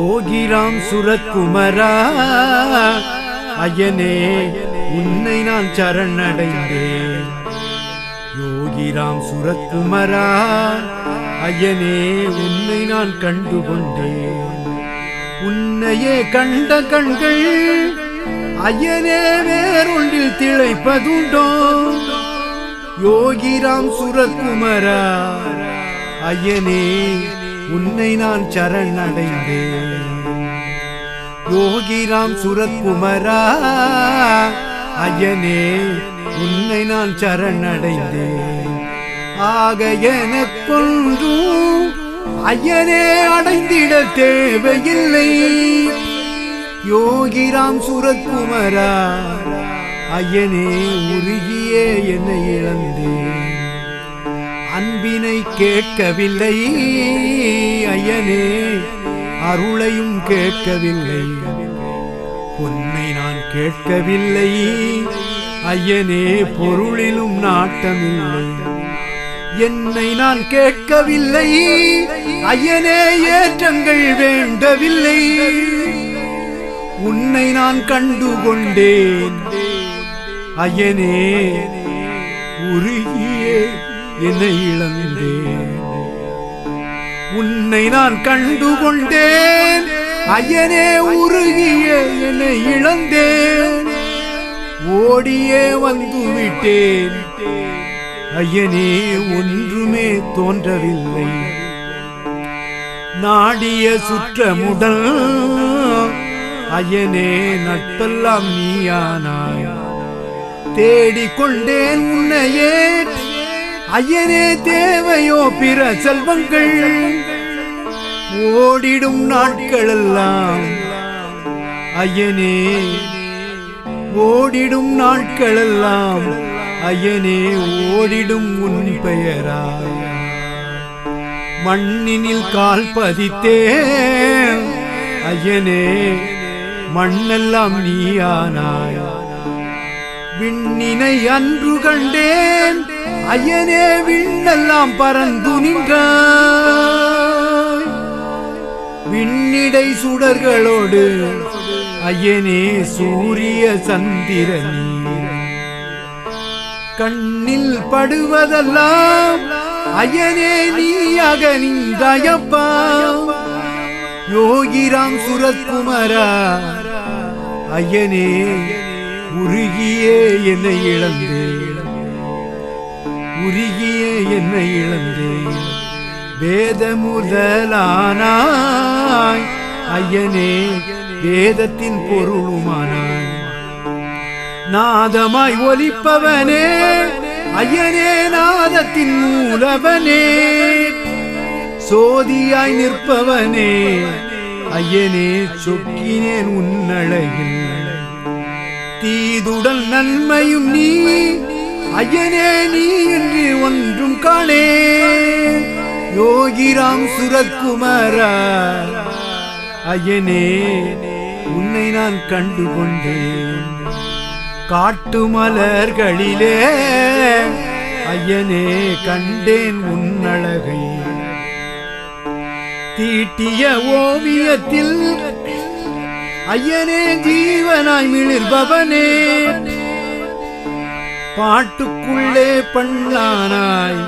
யோகிராம் சுரத்குமரா ஐயனே உன்னை நான் சரணடைந்தேன். யோகிராம் சுரத்குமரா ஐயனே உன்னை நான் கண்டு கொண்டேன் உன்னையே கண்ட கண்கள் ஐயனே வேறொன்றில் திளைப்பதுண்டோ? யோகிராம் சுரத்குமரா ஐயனே உன்னை நான் சரணடைந்தேன் யோகிராம் சுரத்குமரா ஐயனே உன்னை நான் சரணடைந்தேன் ஆக எனக்கொன்றும் ஐயனே அடைந்திட தேவையில்லை. யோகிராம் சுரத்குமரா ஐயனே உருகியே என்னை இழந்தேன் அன்பினை கேட்கவில்லை. ஐயனே அருளையும் கேட்கவில்லை. உன்னை நான் கேட்கவில்லை. ஐயனே பொருளிலும் நாட்டமில்லை. என்னை நான் கேட்கவில்லை. ஐயனே ஏற்றங்கள் வேண்டவில்லை. உன்னை நான் கண்டுகொண்டேன். ஐயனே உருகியே என்னை இழந்தேன். உன்னை நான் கண்டுகொண்டேன். ஐயனே உருகிய என்னை இழந்தேன். ஓடியே வந்து விட்டேன் ஐயனே ஒன்றுமே தோன்றவில்லை. நாடிய சுற்றமுடல் ஐயனே நட்பெல்லாம் நீயானாய். தேடிக்கொண்டேன் உன்னையே. ஐயனே தேவையோ பிற செல்வங்கள். ஓடிடும் நாட்களெல்லாம். ஐயனே ஓடிடும் நாட்களெல்லாம். ஐயனே ஓடிடும் உன் பெயரா மண்ணினில் கால் பதித்தேன். ஐயனே மண்ணெல்லாம் நீயானாய். விண்ணினை அன்று கண்டேன். ஐயனே விண்ணெல்லாம் பறந்து நின்றாய். விண்ணிடை சுடர்களோடு ஐயனே சூரிய சந்திரன். கண்ணில் படுவதெல்லாம் ஐயனே நீயாக நின்றாயப்பா. யோகிராம் சுரத்குமரா ஐயனே உருகியே என்னை இழந்தேன் உருகிய என்னை இழந்தேன். வேத முதலானாய் ஐயனே வேதத்தின் பொருளுமானாய். நாதமாய் ஒலிப்பவனே ஐயனே நாதத்தின் மூலவனே. சோதியாய் நிற்பவனே ஐயனே சொக்கினேன் உன்னழகில். தீதுடல் நன்மையும் நீ ஐயனே நீ என்று ஒன்றும் காணே. யோகிராம் சுரத்குமாரா ஐயனே உன்னை நான் கண்டுகொண்டேன். காட்டு மலர்களிலே ஐயனே கண்டேன் உன்னழகை. தீட்டிய ஓவியத்தில் ஐயனே ஜீவனாய் மிளிர்பவனே. பாட்டுக்குள்ளே பண்ணானாய்.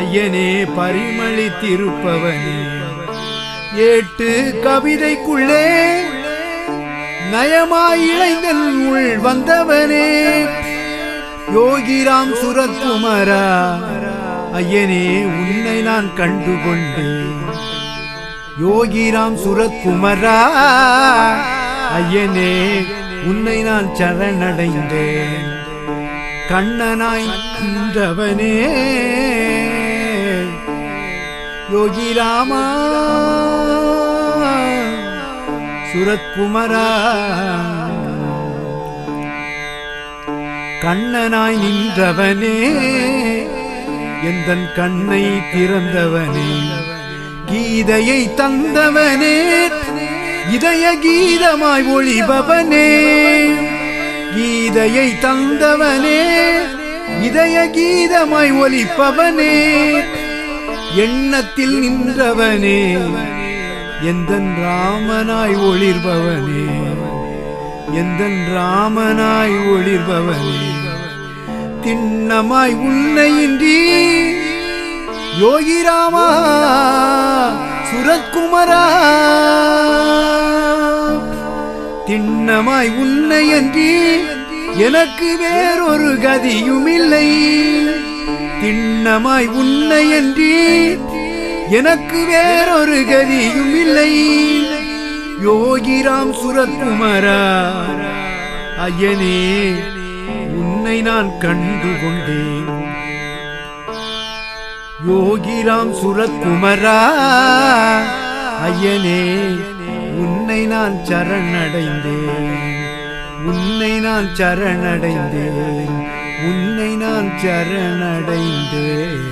ஐயனே பரிமளித்திருப்பவனே ஏட்டு கவிதைக்குள்ளே நயமாய் இளைஞன் உள் வந்தவனே. யோகிராம் சுரத்குமரா ஐயனே உன்னை நான் கண்டுகொண்டேன். யோகிராம் சுரத்குமரா ஐயனே உன்னை நான் சரணடைந்தேன். கண்ணனாய் நின்றவனே. யோகிராமா சுரத்குமரா. கண்ணனாய் நின்றவனே. எந்தன் கண்ணை திறந்தவனே. கீதையை தந்தவனே. இதய கீதமாய் ஒளிபவனே. கீதையை தந்தவனே இதய கீதமாய் ஒலிப்பவனே எண்ணத்தில் நின்றவனே எந்த ராமனாய் ஒளிர்பவனே எந்த ராமனாய் ஒளிர்பவனே. திண்ணமாய் உன்னையின்றி யோகிராமா சுரத்குமரா. திண்ணமாய் உன்னையன்றி எனக்கு வேறொரு கதியுமில்லை. திண்ணமாய் உன்னையன்றி எனக்கு வேறொரு கதியும் இல்லை யோகிராம் சுரத்குமரா ஐயனே உன்னை நான் கண்டு கொண்டேன் யோகிராம் சுரத்குமரா ஐயனே உன்னை நான் சரணடைந்தேன். உன்னை நான் சரணடைந்தேன். உன்னை நான் சரணடைந்தேன்.